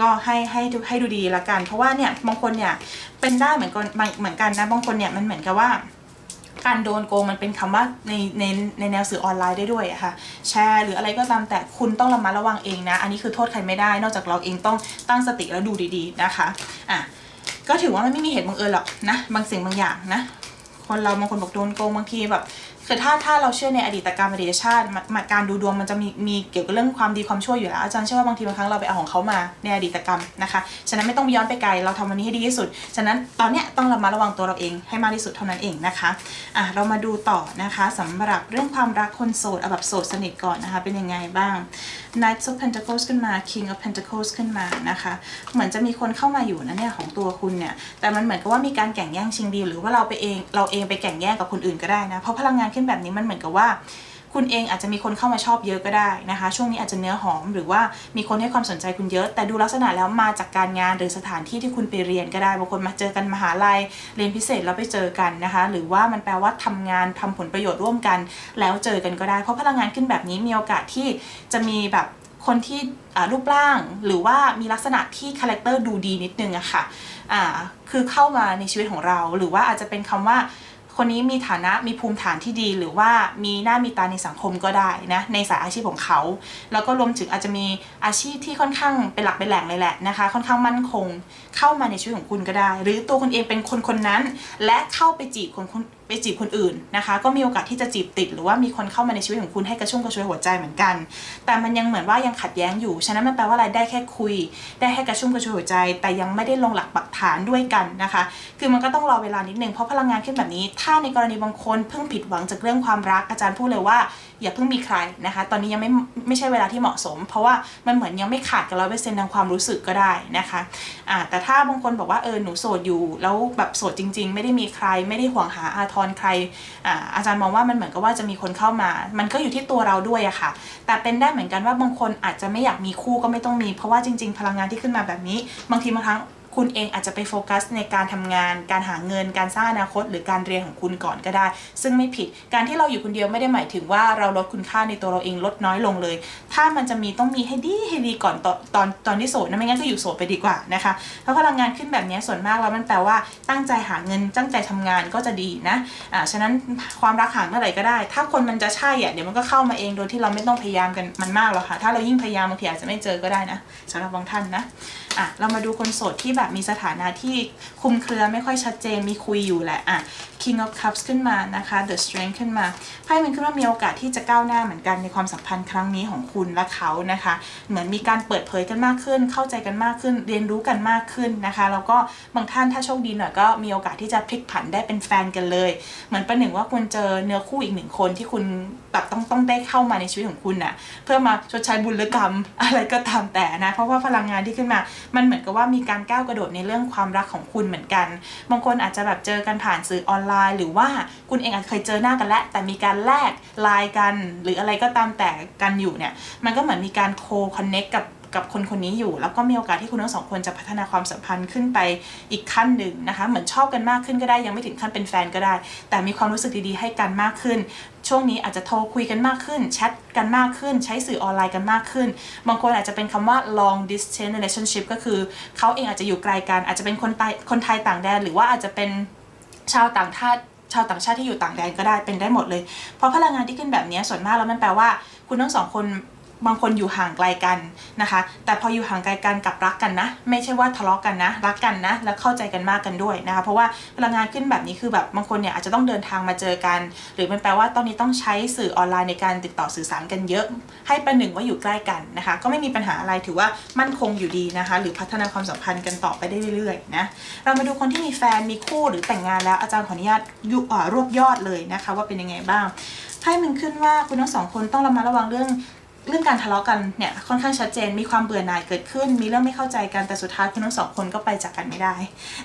ก็ให้ให้ดูให้ดูดีละกัน เพราะว่าเนี่ยบางคนเนี่ยเป็นได้เหมือนกันเหมือนกันนะบางคนเนี่ยมันเหมือนกับว่าการโดนโกงมันเป็นคำว่าในในในแนวสื่อออนไลน์ได้ด้วยอะค่ะ แชร์หรืออะไรก็ตามแต่คุณต้องระมัดระวังเองนะ อันนี้คือโทษใครไม่ได้ นอกจากเราเองต้องตั้งสติแล้วดูดีๆนะคะอะ ก็ถือว่ามันไม่มีเหตุบังเอิญหรอกนะ บางสิ่งบางอย่างนะ คนเราบางคนบอกโดนโกงบางทีแบบคือถ้าถ้าเราเชื่อในอดีตกรรมอดีตชาติมาการดูดวงมันจะมีมีเกี่ยวกับเรื่องความดีความชั่วอยู่แล้วอาจารย์เชื่อว่าบางทีบางครั้งเราไปเอาของเขามาในอดีตกรรมนะคะฉะนั้นไม่ต้องย้อนไปไกลเราทำวันนี้ให้ดีที่สุด ฉะนั้นตอนเนี้ยต้องระมัดระวังตัวเราเองให้มากที่สุดเท่านั้นเองนะคะอะเรามาดูต่อนะคะสำหรับเรื่องความรักคนโสดเอาแบบโสดสนิทก่อนนะคะ เป็นยังไงบ้าง Knights of Pentacles ขึ้นมา King of Pentacles ขึ้นมานะคะ เหมือนจะมีคนเข้ามาอยู่นะเนี่ยของตัวคุณเนี่ย แต่มันเหมือนกับว่ามีการแข่งแย่งชิงดีหรือว่าเราไปเองเราเองไปแข่งแย่งกับคนอื่นก็ได้นะ เพราะพลังงานขึ้นแบบนี้มันเหมือนกับว่า คุณเองอาจจะมีคนเข้ามาชอบเยอะก็ได้นะคะ ช่วงนี้อาจจะเนื้อหอมหรือว่ามีคนให้ความสนใจคุณเยอะ แต่ดูลักษณะแล้วมาจากการงานหรือสถานที่ที่คุณไปเรียนก็ได้บางคนมาเจอกันมหาลัยเรียนพิเศษแล้วไปเจอกันนะคะ หรือว่ามันแปลว่าทำงานทำผลประโยชน์ร่วมกัน แล้วเจอกันก็ได้ เพราะพลังงานขึ้นแบบนี้มีโอกาสที่จะมีแบบคนที่รูปร่างหรือว่ามีลักษณะที่คาแรคเตอร์ดูดีนิดนึงอะค่ะอ่าคือเข้ามาในชีวิตของเรา หรือว่าอาจจะเป็นคำว่า คนนี้มีฐานะมีภูมิฐานที่ดีหรือว่ามีหน้ามีตาในสังคมก็ได้นะในสายอาชีพของเขา แล้วก็รวมถึงอาจจะมีอาชีพที่ค่อนข้างเป็นหลักเป็นแหล่งเลยแหละนะคะ ค่อนข้างมั่นคง เข้ามาในชีวิตของคุณก็ได้ หรือตัวคุณเองเป็นคนคนนั้น และเข้าไปจีบคนคนไปจีบคนอื่นนะคะ ก็มีโอกาสที่จะจีบติด หรือว่ามีคนเข้ามาในชีวิตของคุณให้กระชุ่มกระชวยหัวใจเหมือนกัน แต่มันยังเหมือนว่ายังขัดแย้งอยู่ ฉะนั้นมันแปลว่าอะไรได้แค่คุย ได้แค่กระชุ่มกระชวยหัวใจ แต่ยังไม่ได้ลงหลักปักฐานด้วยกันนะคะ คือมันก็ต้องรอเวลานิดนึงเพราะพลังงานขึ้นแบบนี้ ถ้าในกรณีบางคนเพิ่งผิดหวังจากเรื่องความรักอาจารย์พูดเลยว่าอย่าเพิ่งมีใครนะคะ ตอนนี้ยังไม่ไม่ใช่เวลาที่เหมาะสม เพราะว่ามันเหมือนยังไม่ขาดกันร้อยเปอร์เซ็นต์ทางความรู้สึกก็ได้นะคะอ่าแต่ถ้าบางคนบอกว่าเออหนูโสดอยู่ แล้วแบบโสดจริง ๆ ไม่ได้มีใคร ไม่ได้ห่วงหาอาทรใครอ่าอาจารย์มองว่ามันเหมือนกับว่าจะมีคนเข้ามา มันก็อยู่ที่ตัวเราด้วยอะค่ะ แต่เป็นได้เหมือนกันว่าบางคนอาจจะไม่อยากมีคู่ก็ไม่ต้องมี เพราะว่าจริง ๆ พลังงานที่ขึ้นมาแบบนี้ บางทีบางครั้ง คุณเองอาจจะไปโฟกัสในการทำงาน การหาเงิน การสร้างอนาคต หรือการเรียนของคุณก่อนก็ได้ ซึ่งไม่ผิด การที่เราอยู่คนเดียวไม่ได้หมายถึงว่าเราลดคุณค่าในตัวเราเองลดน้อยลงเลย ถ้ามันจะมีต้องมีให้ดีให้ดีก่อนตอนตอนตอนที่โสดนะไม่งั้นก็อยู่โสดไปดีกว่านะคะเพราะพลังงานขึ้นแบบนี้ส่วนมากแล้วมันแปลว่าตั้งใจหาเงินตั้งใจทำงานก็จะดีนะอ่าฉะนั้นความรักหาเมื่อไหร่ก็ได้ ถ้าคนมันจะใช่อะเดี๋ยวมันก็เข้ามาเองโดยที่เราไม่ต้องพยายามกันมันมากหรอกค่ะถ้าเรายิ่งพยายามบางทีอาจจะไม่เจอก็ได้นะสำหรับบางท่านนะอะเรามาดูคนโสดที่แบบมีสถานะที่คุมเครือไม่ค่อยชัดเจนมีคุยอยู่แหละอะ King of Cups ขึ้นมานะคะ The Strength ขึ้นมาไพ่มันขึ้นว่ามีโอกาสที่จะก้าวหน้าเหมือนกันในความสัมพันธ์ครั้งนี้ของคุณและเขานะคะ เหมือนมีการเปิดเผยกันมากขึ้น เข้าใจกันมากขึ้น เรียนรู้กันมากขึ้นนะคะ แล้วก็บางท่านถ้าโชคดีหน่อยก็มีโอกาสที่จะพลิกผันได้เป็นแฟนกันเลย เหมือนประหนึ่งว่าคุณเจอเนื้อคู่อีกหนึ่งคนที่คุณแบบต้องต้องได้เข้ามาในชีวิตของคุณน่ะเพื่อมาชดใช้บุญกรรมอะไรก็ตามแต่นะเพราะว่าพลังงานที่ขึ้นมา มันเหมือนกับว่ามีการก้าวกระโดดในเรื่องความรักของคุณเหมือนกัน บางคนอาจจะแบบเจอกันผ่านสื่อออนไลน์ หรือว่าคุณเองอาจจะเคยเจอหน้ากันแล้วแต่มีการแลกไลน์กัน หรืออะไรก็ตามแต่กันอยู่เนี่ยมันก็เหมือนมีการโคคอนเน็กกับ กับคนคนนี้อยู่ แล้วก็มีโอกาสที่คุณทั้งสองคนจะพัฒนาความสัมพันธ์ขึ้นไปอีกขั้นหนึ่งนะคะ เหมือนชอบกันมากขึ้นก็ได้ยังไม่ถึงขั้นเป็นแฟนก็ได้ แต่มีความรู้สึกดีๆให้กันมากขึ้น ช่วงนี้อาจจะโทรคุยกันมากขึ้นแชทกันมากขึ้น ใช้สื่อออนไลน์กันมากขึ้น บางคนอาจจะเป็นคำว่า long distance relationship ก็คือเขาเองอาจจะอยู่ไกลกันอาจจะเป็นคนไทยคนไทยต่างแดน หรือว่าอาจจะเป็นชาวต่างชาติชาวต่างชาติที่อยู่ต่างแดนก็ได้เป็นได้หมดเลย เพราะพลังงานที่ขึ้นแบบนี้ส่วนมากแล้วมันแปลว่า คุณทั้งสองคน บางคนอยู่ห่างไกลกันนะคะ แต่พออยู่ห่างไกลกันกลับรักกันนะ ไม่ใช่ว่าทะเลาะกันนะ รักกันนะ แล้วเข้าใจกันมากกันด้วยนะคะ เพราะว่าพลังงานขึ้นแบบนี้คือแบบบางคนเนี่ยอาจจะต้องเดินทางมาเจอกัน หรือมันแปลว่าตอนนี้ต้องใช้สื่อออนไลน์ในการติดต่อสื่อสารกันเยอะ ให้ประหนึ่งว่าอยู่ใกล้กันนะคะ ก็ไม่มีปัญหาอะไรถือว่ามั่นคงอยู่ดีนะคะ หรือพัฒนาความสัมพันธ์กันต่อไปได้เรื่อยๆนะ เรามาดูคนที่มีแฟนมีคู่หรือแต่งงานแล้วอาจารย์ขออนุญาตยุ่รวบยอดเลยนะคะ ว่าเป็นยังไงบ้างไพ่มันขึ้นว่าคุณทั้งสองคนต้องระมัดระวังเรื่อง เรื่องการทะเลาะกันเนี่ยค่อนข้างชัดเจน มีความเบื่อหน่ายเกิดขึ้น มีเรื่องไม่เข้าใจกัน แต่สุดท้ายคุณทั้งสองคนก็ไปจากกันไม่ได้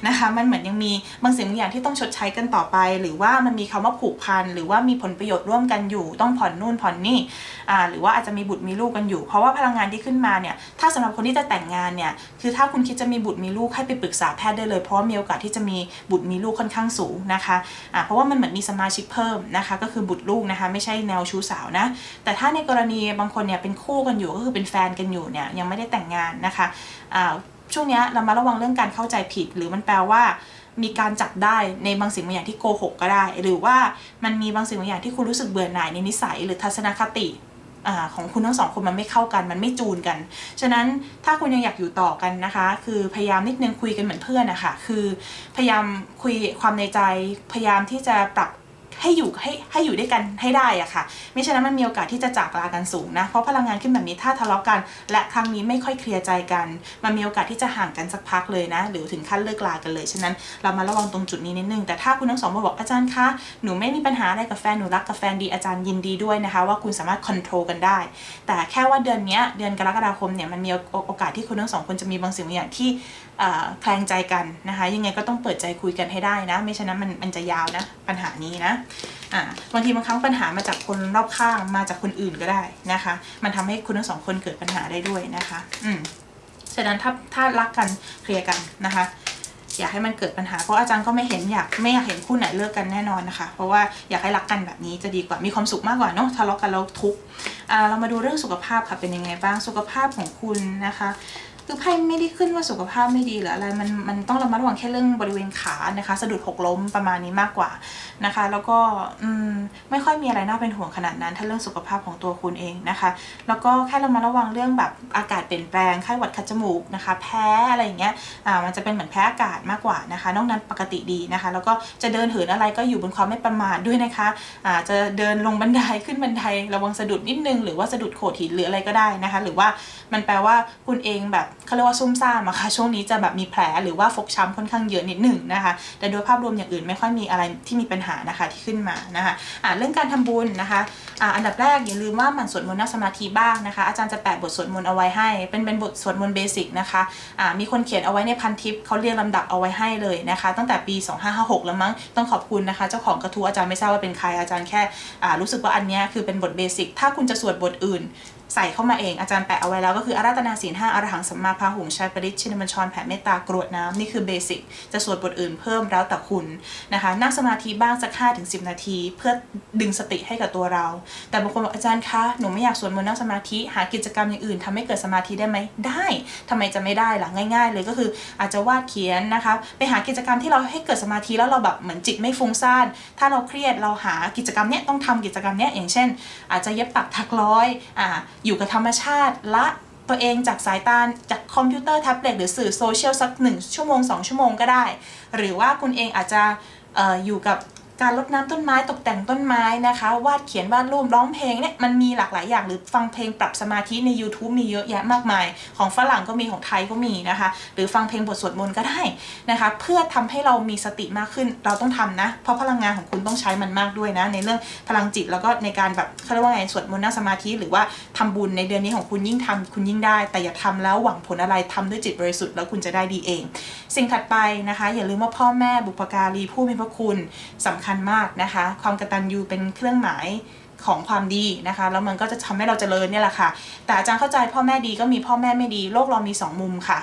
นะคะ มันเหมือนยังมีบางสิ่งบางอย่างที่ต้องชดใช้กันต่อไป หรือว่ามันมีคำว่าผูกพัน หรือว่ามีผลประโยชน์ร่วมกันอยู่ ต้องผ่อนนู่นผ่อนนี่อ่าหรือว่าอาจจะมีบุตรมีลูกกันอยู่ เพราะว่าพลังงานที่ขึ้นมาเนี่ย ถ้าสำหรับคนที่จะแต่งงานเนี่ย คือถ้าคุณคิดจะมีบุตรมีลูกให้ไปปรึกษาแพทย์ได้เลย เพราะว่ามีโอกาสที่จะมีบุตรมีลูกค่อนข้างสูงนะคะอ่าเพราะว่ามันเหมือนมีสมาชิกเพิ่มนะคะ ก็คือบุตรลูกนะคะ ไม่ใช่แนวชู้สาวนะ แต่ถ้าในกรณีบางคนเนี่ยเป็นคู่กันอยู่ก็คือเป็นแฟนกันอยู่เนี่ยยังไม่ได้แต่งงานนะคะอ่าช่วงนี้เรามาระวังเรื่องการเข้าใจผิด หรือมันแปลว่ามีการจับได้ในบางสิ่งบางอย่างที่โกหกก็ได้ หรือว่ามันมีบางสิ่งบางอย่างที่คุณรู้สึกเบื่อหน่ายในนิสัยหรือทัศนคติอาของคุณทั้งสองคนมันไม่เข้ากันมันไม่จูนกัน ฉะนั้นถ้าคุณยังอยากอยู่ต่อกันนะคะ คือพยายามนิดนึงคุยกันเหมือนเพื่อนนะคะคือพยายามคุยความในใจพยายามที่จะปรับ ให้อยู่ให้ให้อยู่ด้วยกันให้ได้อะค่ะ ไม่ฉะนั้นมันมีโอกาสที่จะจากลากันสูงนะ เพราะพลังงานขึ้นแบบนี้ถ้าทะเลาะกัน และครั้งนี้ไม่ค่อยเคลียร์ใจกัน มันมีโอกาสที่จะห่างกันสักพักเลยนะ หรือถึงขั้นเลิกลากันเลย ฉะนั้นเรามาระวังตรงจุดนี้นิดนึง แต่ถ้าคุณทั้งสองมาบอกอาจารย์คะ หนูไม่มีปัญหาอะไรกับแฟน หนูรักกับแฟนดี อาจารย์ยินดีด้วยนะคะ ว่าคุณสามารถคอนโทรลกันได้ แต่แค่ว่าเดือนนี้เดือนกรกฎาคมเนี่ย มันมีโอกาสที่คุณทั้งสองคนจะมีบางสิ่งบางอย่างที่แคลงใจกันนะคะ ยังไงก็ต้องเปิดใจคุยกันให้ได้นะ ไม่ฉะนั้นมันมันจะยาวนะปัญหานี้นะอ่าบางทีบางครั้งปัญหามาจากคนรอบข้างมาจากคนอื่นก็ได้นะคะ มันทำให้คุณทั้งสองคนเกิดปัญหาได้ด้วยนะคะ อืมฉะนั้นถ้าถ้ารักกันเคลียร์กันนะคะ อยากให้มันเกิดปัญหาเพราะอาจารย์ก็ไม่เห็นอยากไม่อยากเห็นคู่ไหนเลิกกันแน่นอนนะคะ เพราะว่าอยากให้รักกันแบบนี้จะดีกว่ามีความสุขมากกว่าเนาะทะเลาะกันแล้วทุกข์อ่าเรามาดูเรื่องสุขภาพค่ะเป็นยังไงบ้างสุขภาพของคุณนะคะ คือไพ่ไม่ได้ขึ้นว่าสุขภาพไม่ดีหรืออะไรมันมันต้องระมัดระวังแค่เรื่องบริเวณขานะคะ สะดุดหกล้มประมาณนี้มากกว่านะคะ แล้วก็อืมไม่ค่อยมีอะไรน่าเป็นห่วงขนาดนั้น ถ้าเรื่องสุขภาพของตัวคุณเองนะคะ แล้วก็แค่ระมัดระวังเรื่องแบบอากาศเปลี่ยนแปลงไข้หวัดคัดจมูกนะคะ แพ้อะไรอย่างเงี้ยอ่ามันจะเป็นเหมือนแพ้อากาศมากกว่านะคะ นอกนั้นปกติดีนะคะ แล้วก็จะเดินเหินอะไรก็อยู่บนความไม่ประมาทด้วยนะคะอ่าจะเดินลงบันไดขึ้นบันไดระวังสะดุดนิดนึงหรือว่าสะดุดโขดหินหรืออะไรก็ได้นะคะ หรือว่ามันแปลว่าคุณเองแบบเขาเรียกว่าซุ่มซ่ามอะค่ะช่วงนี้จะแบบมีแผลหรือว่าฟกช้ำค่อนข้างเยอะนิดหนึ่งนะคะ แต่โดยภาพรวมอย่างอื่นไม่ค่อยมีอะไรที่มีปัญหานะคะที่ขึ้นมานะคะอ่าเรื่องการทำบุญนะคะอ่าอันดับแรกอย่าลืมว่าหมันสวดมนต์นั่งสมาธิบ้างนะคะ อาจารย์จะแปะบทสวดมนต์เอาไว้ให้ เป็นเป็นบทสวดมนต์เบสิกนะคะอ่ามีคนเขียนเอาไว้ในพันทิปเขาเรียงลำดับเอาไว้ให้เลยนะคะ ตั้งแต่ปี 2556 แล้วมั้งต้องขอบคุณนะคะ เจ้าของกระทู้อาจารย์ไม่ทราบว่าเป็นใครอาจารย์แค่อ่ารู้สึกว่าอันนี้คือเป็นบทเบสิกถ้าคุณจะสวดบทอื่นใส่เข้ามาเองอาจารย์แปะเอาไว้แล้วก็คืออาราธนาศีลห้าอรหังสัมมาพาหุงชัยปริชชินมัญชรแผ่เมตตากรวดน้ำนี่คือเบสิกจะสวดบทอื่นเพิ่มแล้วแต่คุณนะคะ นั่งสมาธิบ้างสัก5ถึง10นาที เพื่อดึงสติให้กับตัวเรา แต่บางคนบอกอาจารย์คะหนูไม่อยากสวดมนต์นั่งสมาธิหากิจกรรมอย่างอื่นทำให้เกิดสมาธิได้ไหมได้ทำไมจะไม่ได้ล่ะง่าย ๆ เลยก็คืออาจจะวาดเขียนนะคะไปหากิจกรรมที่เราให้เกิดสมาธิแล้วเราแบบเหมือนจิตไม่ฟุ้งซ่านถ้าเราเครียดเราหากิจกรรมเนี้ยต้องทำกิจกรรมเนี้ยอย่างเช่น อาจจะเย็บปักถักร้อยอ่าอยู่กับธรรมชาติละตัวเองจากสายตาจากคอมพิวเตอร์แท็บเล็ตหรือสื่อโซเชียลสักหนึ่งชั่วโมง 2 ชั่วโมงก็ได้ หรือว่าคุณเองอาจจะอออยู่กับ การรดน้ำต้นไม้ตกแต่งต้นไม้นะคะ วาดเขียนวาดรูปร้องเพลงเนี่ยมันมีหลากหลายอย่างหรือฟังเพลงปรับสมาธิใน YouTube มีเยอะแยะมากมาย ของฝรั่งก็มีของไทยก็มีนะคะ หรือฟังเพลงบทสวดมนต์ก็ได้นะคะ เพื่อทำให้เรามีสติมากขึ้นเราต้องทำนะ เพราะพลังงานของคุณต้องใช้มันมากด้วยนะ ในเรื่องพลังจิตแล้วก็ในการแบบเขาเรียกว่าไงสวดมนต์นั่งสมาธิ หรือว่าทำบุญในเดือนนี้ของคุณยิ่งทำคุณยิ่งได้ แต่อย่าทำแล้วหวังผลอะไรทำด้วยจิตบริสุทธิ์แล้วคุณจะได้ดีเอง สิ่งถัดไปนะคะ อย่าลืมว่าพ่อแม่บุพการีผู้มีพระคุณสำคัญมากนะคะ ความกระตันยูเป็นเครื่องหมายของความดีนะคะแล้วมันก็จะทำให้เราเจริญเนี่ยแหละค่ะ แต่อาจารย์เข้าใจพ่อแม่ดีก็มีพ่อแม่ไม่ดีโลกเรามีสองมุมค่ะ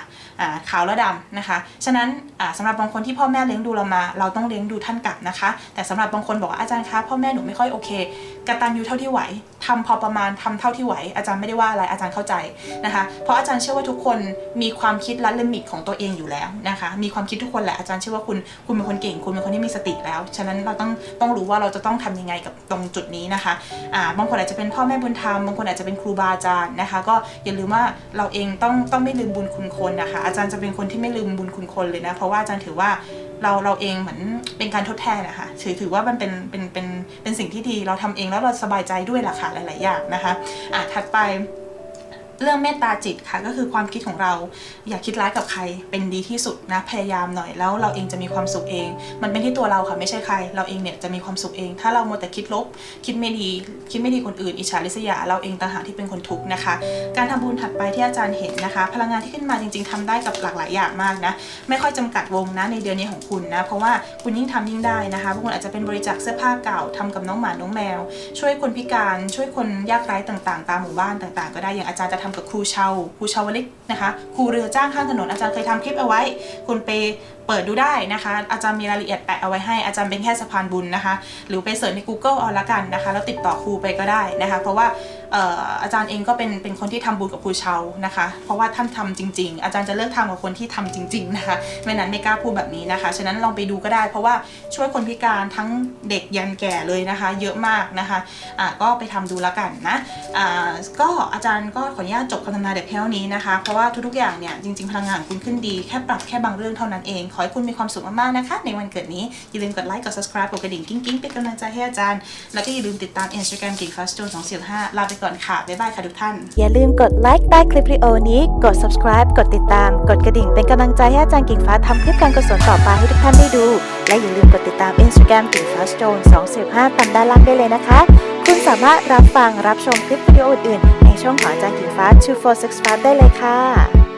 ะขาวและดำนะคะ ฉะนั้นสำสำหรับบางคนที่พ่อแม่เลี้ยงดูเรามา เราต้องเลี้ยงดูท่านกลับนะคะ แต่สำหรับบางคนบอกว่าอาจารย์คะพ่อแม่หนูไม่ค่อยโอเค กตัญญูเท่าที่ไหวทำพอประมาณทำเท่าที่ไหว อาจารย์ไม่ได้ว่าอะไรอาจารย์เข้าใจนะคะ เพราะอาจารย์เชื่อว่าทุกคนมีความคิดและลิมิตของตัวเองอยู่แล้วนะคะ มีความคิดทุกคนแหละอาจารย์เชื่อว่าคุณคุณเป็นคนเก่งคุณเป็นคนที่มีสติแล้ว ฉะนั้นเราต้องต้องรู้ว่าเราจะต้องทำยังไงกับตรงจุดนี้นะคะอ่าบางคนอาจจะเป็นพ่อแม่บุญธรรมบางคนอาจจะเป็นครูบาอาจารย์นะคะ ก็อย่าลืมว่าเราเองต้องต้องไม่ลืมบุญคุณคนนะคะ อาจารย์จะเป็นคนที่ไม่ลืมบุญคุณคนเลยนะเพราะว่าอาจารย์ถือว่า เราเราเองเหมือนเป็นการทดแทนนะคะถือถือว่ามันเป็นเป็นเป็นเป็นสิ่งที่ดีเราทำเองแล้วเราสบายใจด้วยล่ะค่ะหลาย ๆ อย่างนะคะอะถัดไป เรื่องเมตตาจิตค่ะ ก็คือความคิดของเรา อย่าคิดร้ายกับใคร เป็นดีที่สุดนะ พยายามหน่อยแล้วเราเองจะมีความสุขเอง มันเป็นที่ตัวเราค่ะไม่ใช่ใคร เราเองเนี่ยจะมีความสุขเอง ถ้าเราโมแต่คิดลบ คิดไม่ดี คิดไม่ดีคนอื่น อิจฉาริษยา เราเองต่างหากที่เป็นคนทุกข์นะคะ การทำบุญถัดไปที่อาจารย์เห็นนะคะ พลังงานที่ขึ้นมาจริง ๆทำได้กับหลากหลายอย่างมากนะ ไม่ค่อยจำกัดวงนะในเดือนนี้ของคุณนะ เพราะว่าคุณยิ่งทำยิ่งได้นะคะบางคนอาจจะเป็นบริจาคเสื้อผ้าเก่าทำกับน้องหมา น้องแมว ช่วยคนพิการ ช่วยคนยากไร้ต่างๆ ตามหมู่บ้านต่าง ๆ ก็ได้ อย่างอาจารย์จะทำกับครูเชาครูชาวลิกนะคะครูเรือจ้างข้างถนนอาจารย์เคยทำคลิปเอาไว้ คุณไปเปิดดูได้นะคะ อาจารย์มีรายละเอียดแปะเอาไว้ให้อาจารย์เป็นแค่สะพานบุญนะคะ หรือไปเสิร์ชใน Google เอาละกันนะคะ แล้วติดต่อครูไปก็ได้นะคะ เพราะว่าอาจารย์เองก็เป็นเป็นคนที่ทำบุญกับครูเชานะคะ เพราะว่าท่านทำจริง ๆ อาจารย์จะเลือกทำกับคนที่ทำจริง ๆ นะคะไม่นั้นไม่กล้าพูดแบบนี้นะคะ ฉะนั้นลองไปดูก็ได้ เพราะว่าช่วยคนพิการทั้งเด็กยันแก่เลยนะคะ เยอะมากนะคะอะก็ไปทำดูแล้วกันนะอ่าก็อาจารย์ก็ขออนุญาตจบคำทำนายเด็กเท่านี้นะคะ เพราะว่าทุกๆอย่างเนี่ยจริงๆพลังงานของคุณขึ้นดีแค่ปรับแค่บางเรื่องเท่านั้นเอง ขอให้คุณมีความสุขมากๆนะคะ ในวันเกิดนี้ อย่าลืมกดไลค์กด subscribe กดกระดิ่งกิ้งๆเป็นกำลังใจให้อาจารย์ แล้วก็อย่าลืมติดตาม Instagram กิ่ง Fast Jones 245ลาไปก่อนค่ะบ๊ายบายค่ะทุกท่าน อย่าลืมกดไลค์ใต้คลิปวิดีโอนี้กด subscribe กดติดตาม กดกระดิ่งเป็นกำลังใจให้อาจารย์กิ่งฟ้าทำคลิปการกุศลต่อไปให้ทุกท่านได้ดู และอย่าลืมกดติดตาม Instagram กิ่งฟ้า Stone 245ตามด้านล่างได้เลยนะคะ คุณสามารถรับฟังรับชมคลิปวิดีโออื่น ในช่องของอาจารย์กิ่งฟ้า 2465ได้เลยค่ะ